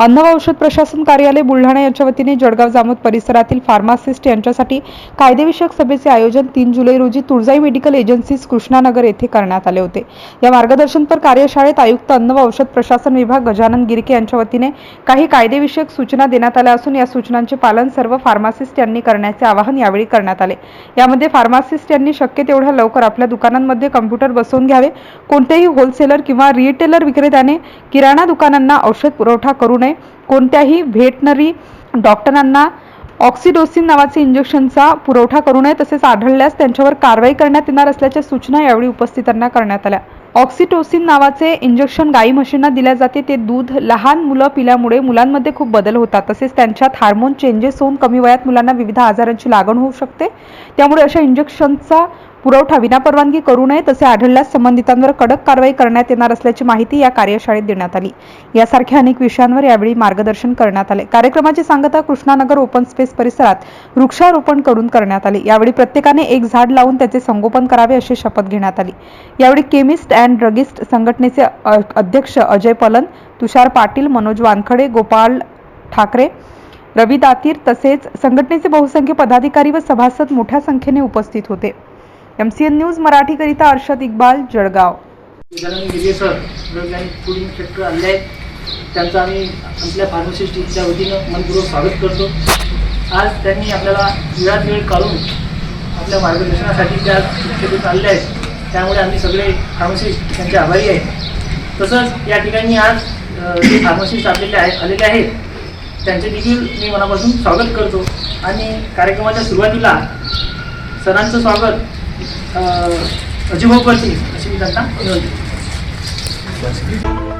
अन्न व औषध प्रशासन कार्यालय बुलढाणा यांच्या वतीने जळगाव जामोद परिसरातील फार्मासिस्ट यांच्यासाठी कायदेविषयक सभेचे आयोजन तीन जुलै रोजी तुळजाई मेडिकल एजन्सीज कृष्णानगर येथे करण्यात आले होते. या मार्गदर्शनपर कार्यशाळेत आयुक्त अन्न व औषध प्रशासन विभाग गजानन गिरके यांच्या वतीने काही कायदेविषयक सूचना देण्यात आल्या असून या सूचनांचे पालन सर्व फार्मासिस्ट यांनी करण्याचे आवाहन यावेळी करण्यात आले. यामध्ये फार्मासिस्ट यांनी शक्य तेवढ्या लवकर आपल्या दुकानांमध्ये कम्प्युटर बसवून घ्यावे. कोणत्याही होलसेलर किंवा रिटेलर विक्रेत्याने किराणा दुकानांना औषध पुरवठा करू नये. कोणत्याही व्हेटनरी डॉक्टरांना ऑक्सिडोसिन नावाचे इंजेक्शनचा पुरवठा करू नये तसेच आढळल्यास त्यांच्यावर कारवाई करण्यात येणार असल्याच्या सूचना यावेळी उपस्थितांना करण्यात आल्या. ऑक्सिटोसिन नावाचे इंजेक्शन गाई म्हशींना दिल्या जाते. ते दूध लहान मुलं पिल्यामुळे मुलांमध्ये खूप बदल होतात. तसेच त्यांच्यात हार्मोन चेंजेस होऊन कमी वयात मुलांना विविध आजारांची लागण होऊ शकते. त्यामुळे अशा इंजेक्शनचा पुरवठा विनापरवानगी करू नये तसे आढळल्यास संबंधितांवर कडक कारवाई करण्यात येणार असल्याची माहिती या कार्यशाळेत देण्यात आली. यासारख्या अनेक विषयांवर यावेळी मार्गदर्शन करण्यात आले. कार्यक्रमाची सांगता कृष्णानगर ओपन स्पेस परिसरात वृक्षारोपण करून करण्यात आले. यावेळी प्रत्येकाने एक झाड लावून त्याचे संगोपन करावे अशी शपथ घेण्यात आली. यावेळी केमिस्ट अँड ड्रगिस्ट संघटनेचे अध्यक्ष अजय पलन तुषार पाटील मनोज वानखडे गोपाळ ठाकरे रवी दातीर तसेच संघटनेचे बहुसंख्य पदाधिकारी व सभासद मोठ्या संख्येने उपस्थित होते. एम सी एन न्यूज मराठीकरिता अर्षद इक्बाल जळगाव. गजानन त्यांचं आम्ही आपल्या फार्मासिस्टच्या वतीनं मनपूर्वक स्वागत करतो. आज त्यांनी आपल्याला वेळात वेळ काढून आपल्या मार्गदर्शनासाठी त्या शिक्षक आलेले आहेत. त्यामुळे आम्ही सगळे फार्मसिस्ट त्यांचे आभारी आहेत तसंच या ठिकाणी आज जे फार्मसिस्ट आपलेले आहेत आलेले आहेत त्यांचे देखील मी मनापासून स्वागत करतो आणि कार्यक्रमाच्या सुरुवातीला सरांचं स्वागत अ, करतील अशी मी त्यांना विनंती करतो.